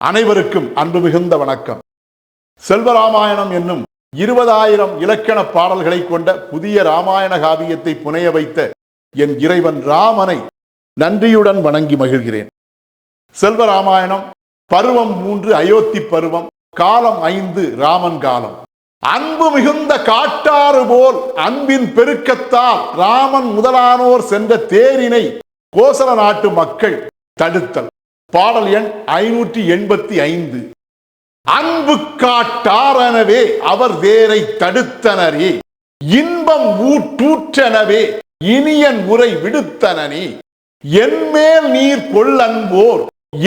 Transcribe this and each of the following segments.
அனைவருக்கும் அன்பு மிகுந்த வணக்கம். செல்வராமாயணம் என்னும் இருபதாயிரம் இலக்கண பாடல்களை கொண்ட புதிய ராமாயண காவியத்தை புனைய வைத்த என் இறைவன் ராமனை நன்றியுடன் வணங்கி மகிழ்கிறேன். செல்வராமாயணம் பருவம் மூன்று அயோத்தி பருவம் காலம் ஐந்து ராமன் காலம். அன்பு மிகுந்த காட்டாறு போல் அன்பின் பெருக்கத்தால் ராமன் முதலானோர் சென்ற தேரினை கோசல நாட்டு மக்கள் தடுத்தல். பாடல் எண் ஐநூற்றி எண்பத்தி ஐந்து. அன்பு காட்டாரனவே அவர் வேரை தடுத்தனரே. இன்பம் ஊற்றூற்றனவே இனியன் உரை விடுத்தனனே. என்மேல் நீர் கொள்ளன்போர்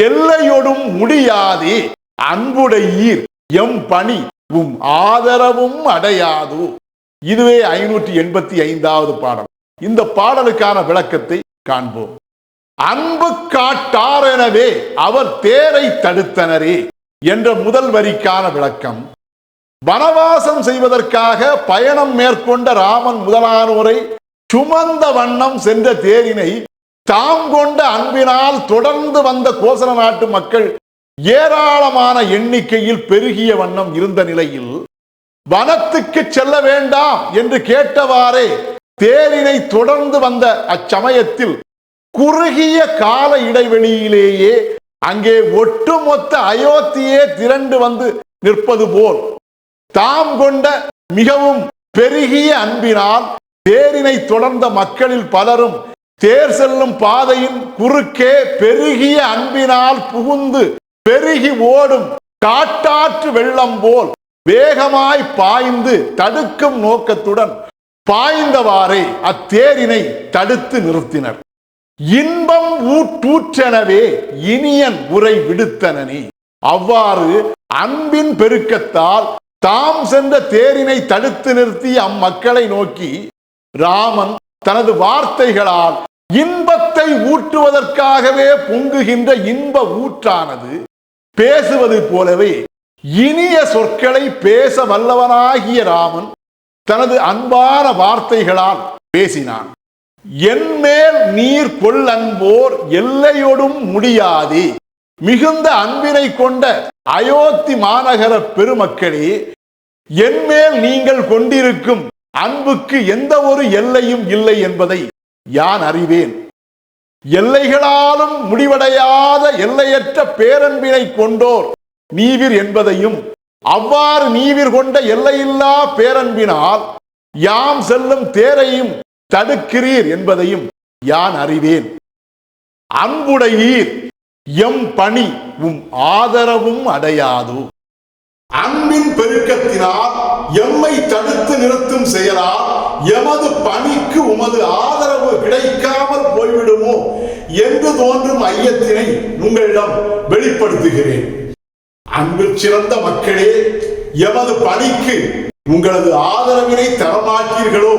எல்லையொடும் முடியாதே. அன்புடையீர் எம் பணி உம் ஆதரவும் அடையாதோ. இதுவே ஐநூற்றி எண்பத்தி ஐந்தாவது பாடல். இந்த பாடலுக்கான விளக்கத்தை காண்போம். அன்பு காட்டாரெனவே அவர் தேரை தடுத்தனரே என்ற முதல் வரிக்கான விளக்கம். வனவாசம் செய்வதற்காக பயணம் மேற்கொண்ட ராமன் முதலானோரை சுமந்த வண்ணம் சென்ற தேரினை தாம் கொண்ட அன்பினால் தொடர்ந்து வந்த கோசல நாட்டு மக்கள் ஏராளமான எண்ணிக்கையில் பெருகிய வண்ணம் இருந்த நிலையில் வனத்துக்கு செல்ல வேண்டாம் என்று கேட்டவாறே தேரினை தொடர்ந்து வந்த அச்சமயத்தில் குறுகிய கால இடைவெளியிலேயே அங்கே ஒட்டுமொத்த அயோத்தியே திரண்டு வந்து நிற்பது போல். தாம் கொண்ட மிகவும் பெருகிய அன்பினால் தேரினை தொடர்ந்த மக்களில் பலரும் தேர் செல்லும் பாதையின் குறுக்கே பெருகிய அன்பினால் புகுந்து பெருகி ஓடும் காட்டாற்று வெள்ளம் போல் வேகமாய் பாய்ந்து தடுக்கும் நோக்கத்துடன் பாய்ந்தவாறே அத்தேரினை தடுத்து நிறுத்தினர். இன்பம் ஊற்றூற்றெனவே இனியன் உரை விடுத்தனனே. அவ்வாறு அன்பின் பெருக்கத்தால் தாம் சென்ற தேரினை தடுத்து நிறுத்தி அம்மக்களை நோக்கி ராமன் தனது வார்த்தைகளால் இன்பத்தை ஊட்டுவதற்காகவே பொங்குகின்ற இன்ப ஊற்றானது பேசுவது போலவே இனிய சொற்களை பேச வல்லவனாகிய ராமன் தனது அன்பான வார்த்தைகளால் பேசினான். என்மேல் நீர் கொள் அன்போர் எல்லையோடும் முடியாது. மிகுந்த அன்பினை கொண்ட அயோத்தி மாநகர பெருமக்களே என்மேல் நீங்கள் கொண்டிருக்கும் அன்புக்கு எந்த ஒரு எல்லையும் இல்லை என்பதை யான் அறிவேன்? எல்லைகளாலும் முடிவடையாத எல்லையற்ற பேரன்பினை கொண்டோர் நீவிர் என்பதையும் அவ்வாறு நீவிர் கொண்ட எல்லையில்லா பேரன்பினால் யாம் செல்லும் தேரையும் தடுக்கிறீர் என்பதையும் யான் அறிவேன். அன்புடையீர் எம் பணி உம் ஆதரவும் அடையாது. அன்பின் பெருக்கத்தினால் எம்மை தடுத்து நிறுத்தும் செயலால் எமது பணிக்கு உமது ஆதரவு கிடைக்காமல் போய்விடுமோ என்று தோன்றும் ஐயத்தினை உங்களிடம் வெளிப்படுத்துகிறேன். அன்பு சிறந்த மக்களே எமது பணிக்கு உங்களது ஆதரவினை தரமாட்டீர்களோ?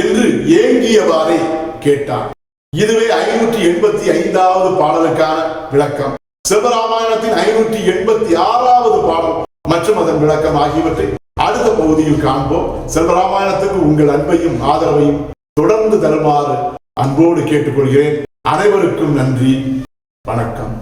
என்று ஏங்கியவாறே கேட்டார் இதுவே ஐநூற்றி எண்பத்தி ஐந்தாவது பாடலுக்கான விளக்கம். சிவராமாயணத்தின் ஐநூற்றி எண்பத்தி ஆறாவது பாடல் மற்றும் அதன் விளக்கம் ஆகியவற்றை அடுத்த பகுதியில் காண்போம். செல்வராமாயணத்துக்கு உங்கள் அன்பையும் ஆதரவையும் தொடர்ந்து தருமாறு அன்போடு கேட்டுக்கொள்கிறேன். அனைவருக்கும் நன்றி. வணக்கம்.